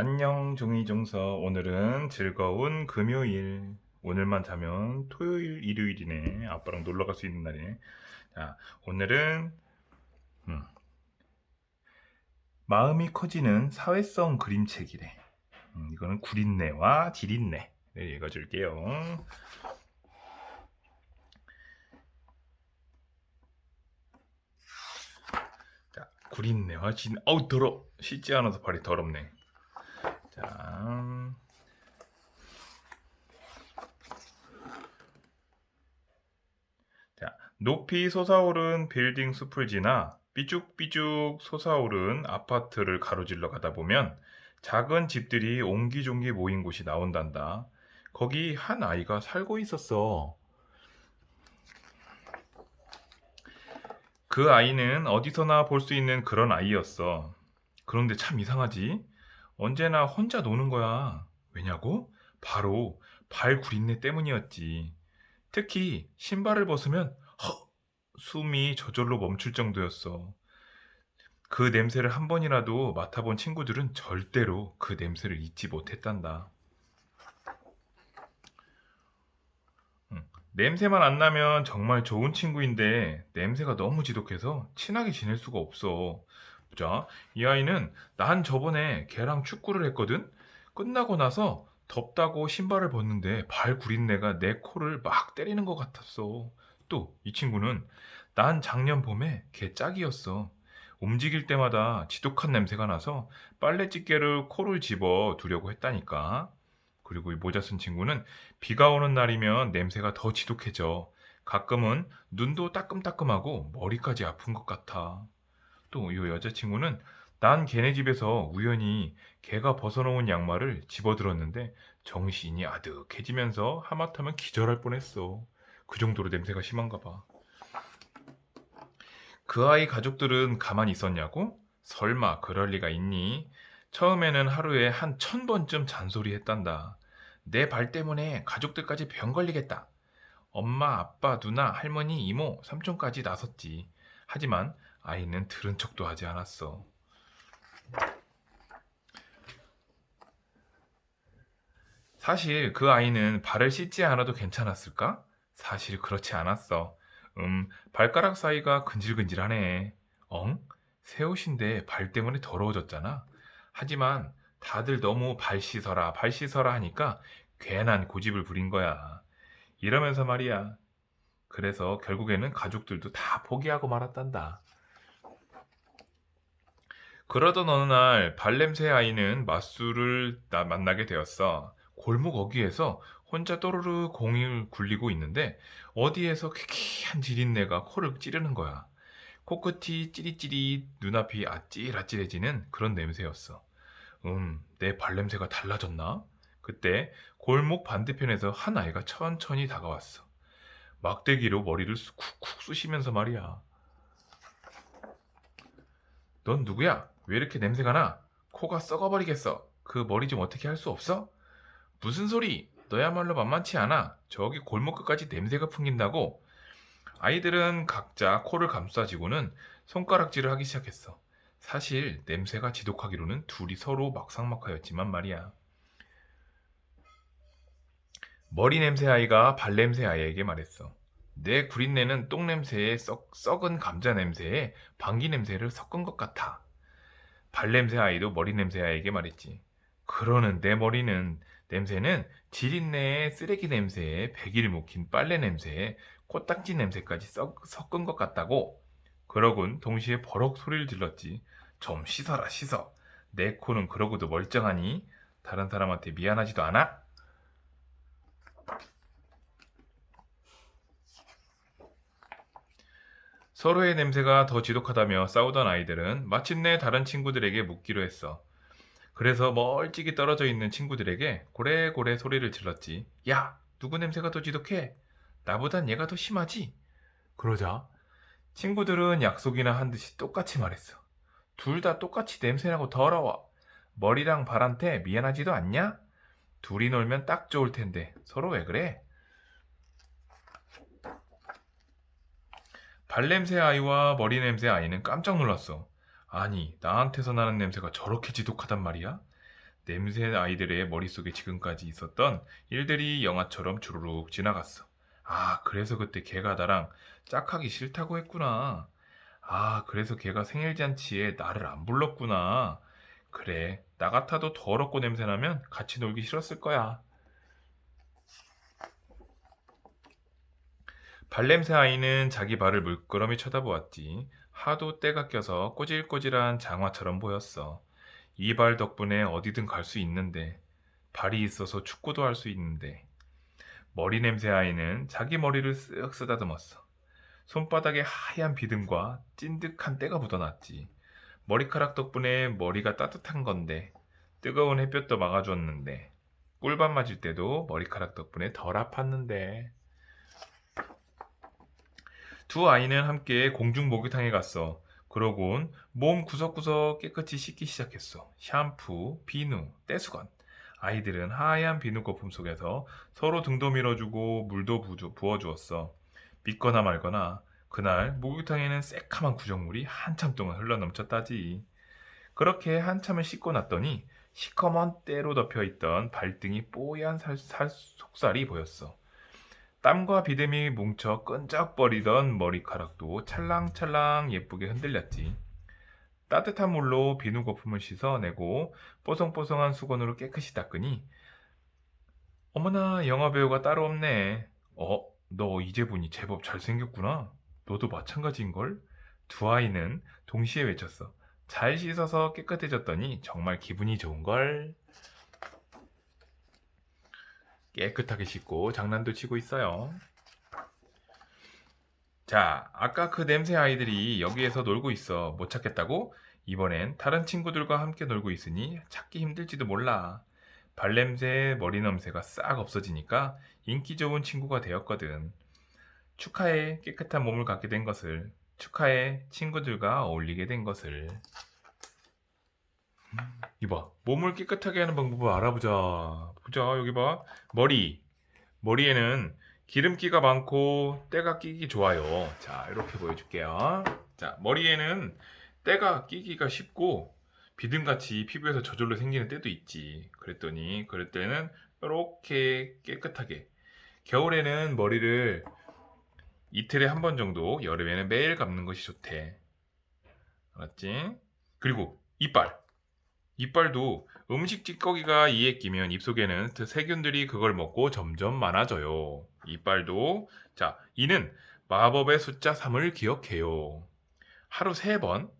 안녕 종이종서. 오늘은 즐거운 금요일. 오늘만 자면 토요일 일요일이네. 아빠랑 놀러 갈 수 있는 날이네. 자 오늘은 음, 마음이 커지는 사회성 그림책이래. 음, 이거는 구린내와 지린내. 네, 읽어줄게요. 자 구린내와 지린 어우 더러 씻지 않아서 발이 더럽네 자, 자, 높이 솟아오른 빌딩 숲을 지나 삐죽삐죽 솟아오른 아파트를 가로질러 가다 보면 작은 집들이 옹기종기 모인 곳이 나온단다. 거기 한 아이가 살고 있었어. 그 아이는 어디서나 볼 수 있는 그런 아이였어. 그런데 참 이상하지? 언제나 혼자 노는 거야. 왜냐고? 바로 발 구린내 때문이었지. 특히 신발을 벗으면 허! 숨이 저절로 멈출 정도였어. 그 냄새를 한 번이라도 맡아본 친구들은 절대로 그 냄새를 잊지 못했단다. 응, 냄새만 안 나면 정말 좋은 친구인데 냄새가 너무 지독해서 친하게 지낼 수가 없어. 자, 이 아이는 난 저번에 걔랑 축구를 했거든? 끝나고 나서 덥다고 신발을 벗는데 발 구린 내가 내 코를 막 때리는 것 같았어. 또 이 친구는 난 작년 봄에 걔 짝이었어. 움직일 때마다 지독한 냄새가 나서 빨래 집게를 코를 집어 두려고 했다니까. 그리고 이 모자 쓴 친구는 비가 오는 날이면 냄새가 더 지독해져. 가끔은 눈도 따끔따끔하고 머리까지 아픈 것 같아. 또 이 여자친구는 난 걔네 집에서 우연히 걔가 벗어놓은 양말을 집어들었는데 정신이 아득해지면서 하마터면 기절할 뻔했어. 그 정도로 냄새가 심한가 봐. 그 아이 가족들은 가만히 있었냐고? 설마 그럴 리가 있니? 처음에는 하루에 한 천 번쯤 잔소리 했단다. 내 발 때문에 가족들까지 병 걸리겠다. 엄마, 아빠, 누나, 할머니, 이모, 삼촌까지 나섰지. 하지만 아이는 들은 척도 하지 않았어. 사실 그 아이는 발을 씻지 않아도 괜찮았을까? 사실 그렇지 않았어. 음, 발가락 사이가 근질근질하네. 엉? 새 옷인데 발 때문에 더러워졌잖아. 하지만 다들 너무 발 씻어라, 발 씻어라 하니까 괜한 고집을 부린 거야. 이러면서 말이야. 그래서 결국에는 가족들도 다 포기하고 말았단다. 그러던 어느 날 발냄새 아이는 맞수를 나- 만나게 되었어. 골목 어귀에서 혼자 또르르 공을 굴리고 있는데 어디에서 쾌쾌한 지린내가 코를 찌르는 거야. 코끝이 찌릿찌릿 눈앞이 아찔아찔해지는 그런 냄새였어. 음, 내 발냄새가 달라졌나? 그때 골목 반대편에서 한 아이가 천천히 다가왔어. 막대기로 머리를 쑥- 쿡쿡 쑤시면서 말이야. 넌 누구야? 왜 이렇게 냄새가 나? 코가 썩어버리겠어. 그 머리 좀 어떻게 할 수 없어? 무슨 소리? 너야말로 만만치 않아. 저기 골목 끝까지 냄새가 풍긴다고. 아이들은 각자 코를 감싸지고는 손가락질을 하기 시작했어. 사실 냄새가 지독하기로는 둘이 서로 막상막하였지만 말이야. 머리 냄새 아이가 발 냄새 아이에게 말했어. 내 구린내는 똥 냄새에 썩, 썩은 감자 냄새에 방귀 냄새를 섞은 것 같아. 발 냄새 아이도 머리 냄새 아이에게 말했지. 그러는 내 머리는 냄새는 지린내에 쓰레기 냄새에 백일 묵힌 빨래 냄새에 코딱지 냄새까지 썩, 섞은 것 같다고. 그러곤 동시에 버럭 소리를 질렀지. 좀 씻어라 씻어. 내 코는 그러고도 멀쩡하니 다른 사람한테 미안하지도 않아? 서로의 냄새가 더 지독하다며 싸우던 아이들은 마침내 다른 친구들에게 묻기로 했어. 그래서 멀찍이 떨어져 있는 친구들에게 고래고래 소리를 질렀지. 야, 누구 냄새가 더 지독해? 나보단 얘가 더 심하지? 그러자 친구들은 약속이나 한 듯이 똑같이 말했어. 둘 다 똑같이 냄새나고 더러워. 머리랑 발한테 미안하지도 않냐? 둘이 놀면 딱 좋을 텐데 서로 왜 그래? 발냄새 아이와 머리 냄새 아이는 깜짝 놀랐어. 아니, 나한테서 나는 냄새가 저렇게 지독하단 말이야? 냄새 아이들의 머릿속에 지금까지 있었던 일들이 영화처럼 주르륵 지나갔어. 아, 그래서 그때 걔가 나랑 짝하기 싫다고 했구나. 아, 그래서 걔가 생일 잔치에 나를 안 불렀구나. 그래, 나 같아도 더럽고 냄새나면 같이 놀기 싫었을 거야. 발냄새 아이는 자기 발을 물끄러미 쳐다보았지. 하도 때가 껴서 꼬질꼬질한 장화처럼 보였어. 이 발 덕분에 어디든 갈 수 있는데, 발이 있어서 축구도 할 수 있는데. 머리 냄새 아이는 자기 머리를 쓱 쓰다듬었어. 손바닥에 하얀 비듬과 찐득한 때가 묻어났지. 머리카락 덕분에 머리가 따뜻한 건데, 뜨거운 햇볕도 막아줬는데, 꿀밤 맞을 때도 머리카락 덕분에 덜 아팠는데. 두 아이는 함께 공중 목욕탕에 갔어. 그러곤 몸 구석구석 깨끗이 씻기 시작했어. 샴푸, 비누, 떼수건. 아이들은 하얀 비누 거품 속에서 서로 등도 밀어주고 물도 부어주었어. 믿거나 말거나 그날 목욕탕에는 새카만 구정물이 한참 동안 흘러넘쳤다지. 그렇게 한참을 씻고 났더니 시커먼 때로 덮여 있던 발등이 뽀얀 살, 살- 속살이 보였어. 땀과 비듬이 뭉쳐 끈적거리던 머리카락도 찰랑찰랑 예쁘게 흔들렸지. 따뜻한 물로 비누 거품을 씻어내고 뽀송뽀송한 수건으로 깨끗이 닦으니 어머나 영화배우가 따로 없네. 어, 너 이제 보니 제법 잘생겼구나. 너도 마찬가지인걸? 두 아이는 동시에 외쳤어. 잘 씻어서 깨끗해졌더니 정말 기분이 좋은걸? 깨끗하게 씻고 장난도 치고 있어요. 자, 아까 그 냄새 아이들이 여기에서 놀고 있어. 못 찾겠다고? 이번엔 다른 친구들과 함께 놀고 있으니 찾기 힘들지도 몰라. 발냄새, 머리 냄새가 싹 없어지니까 인기 좋은 친구가 되었거든. 축하해, 깨끗한 몸을 갖게 된 것을. 축하해, 친구들과 어울리게 된 것을. 이봐, 몸을 깨끗하게 하는 방법을 알아보자. 보자, 여기 봐. 머리. 머리에는 기름기가 많고 때가 끼기 좋아요. 자, 이렇게 보여줄게요. 자, 머리에는 때가 끼기가 쉽고 비듬같이 피부에서 저절로 생기는 때도 있지. 그랬더니 그럴 때는 이렇게 깨끗하게. 겨울에는 머리를 이틀에 한 번 정도, 여름에는 매일 감는 것이 좋대. 알았지? 그리고 이빨. 이빨도 음식 찌꺼기가 이에 끼면 입속에는 그 세균들이 그걸 먹고 점점 많아져요. 이빨도 자, 이는 마법의 숫자 3을 기억해요. 하루 3번,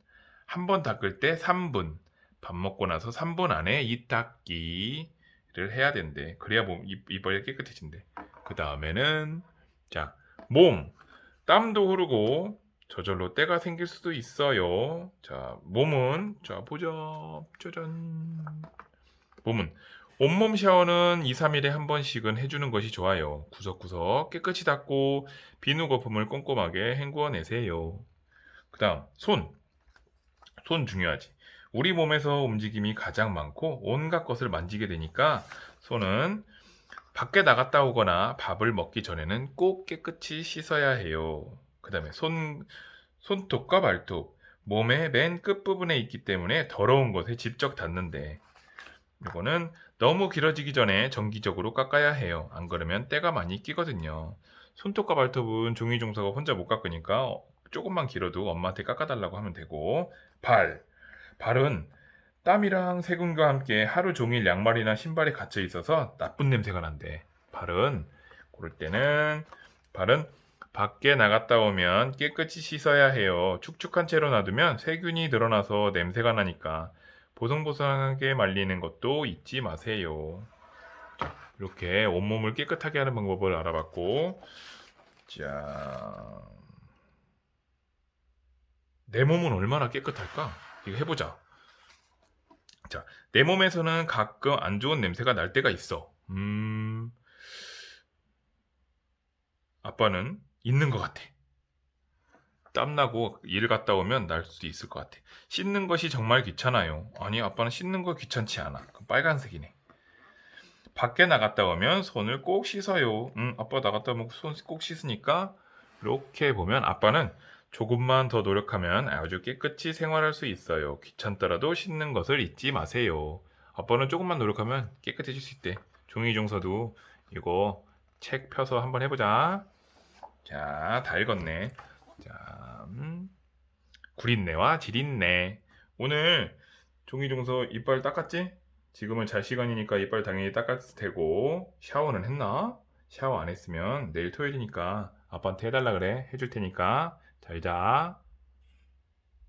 한 번 닦을 때 3분, 밥 먹고 나서 3분 안에 이 닦기를 해야 된대. 그래야 몸 이- 이빨이 깨끗해진대. 그 다음에는 자, 몸, 땀도 흐르고 저절로 때가 생길 수도 있어요. 자, 몸은 자 보자. 짜잔. 몸은 온몸 샤워는 2, 3일에 한 번씩은 해주는 것이 좋아요. 구석구석 깨끗이 닦고 비누 거품을 꼼꼼하게 헹구어 내세요. 그 다음 손. 손 중요하지. 우리 몸에서 움직임이 가장 많고 온갖 것을 만지게 되니까 손은 밖에 나갔다 오거나 밥을 먹기 전에는 꼭 깨끗이 씻어야 해요. 그 다음에 손, 손톱과 발톱, 몸의 맨 끝부분에 있기 때문에 더러운 것에 직접 닿는데, 이거는 너무 길어지기 전에 정기적으로 깎아야 해요. 안 그러면 때가 많이 끼거든요. 손톱과 발톱은 종이 종사가 혼자 못 깎으니까 조금만 길어도 엄마한테 깎아달라고 하면 되고, 발. 발은 땀이랑 세균과 함께 하루 종일 양말이나 신발에 갇혀 있어서 나쁜 냄새가 난대. 발은 그럴 때는 발은 밖에 나갔다 오면 깨끗이 씻어야 해요. 축축한 채로 놔두면 세균이 늘어나서 냄새가 나니까 보송보송하게 말리는 것도 잊지 마세요. 자, 이렇게 온몸을 깨끗하게 하는 방법을 알아봤고, 자, 내 몸은 얼마나 깨끗할까? 이거 해보자. 자, 내 몸에서는 가끔 안 좋은 냄새가 날 때가 있어. 음, 아빠는 있는 것 같아. 땀나고 일 갔다 오면 날 수도 있을 것 같아. 씻는 것이 정말 귀찮아요. 아니, 아빠는 씻는 거 귀찮지 않아. 빨간색이네. 밖에 나갔다 오면 손을 꼭 씻어요. 음, 아빠 나갔다 오면 손 꼭 씻으니까 이렇게 보면 아빠는 조금만 더 노력하면 아주 깨끗이 생활할 수 있어요. 귀찮더라도 씻는 것을 잊지 마세요. 아빠는 조금만 노력하면 깨끗해질 수 있대. 종이종서도 이거 책 펴서 한번 해보자. 자, 다 읽었네. 자, 음, 구린내와 지린내. 오늘 종이종서 이빨 닦았지? 지금은 잘 시간이니까 이빨 당연히 닦았을 테고 샤워는 했나? 샤워 안 했으면 내일 토요일이니까 아빠한테 해달라 그래. 해줄 테니까 잘 자.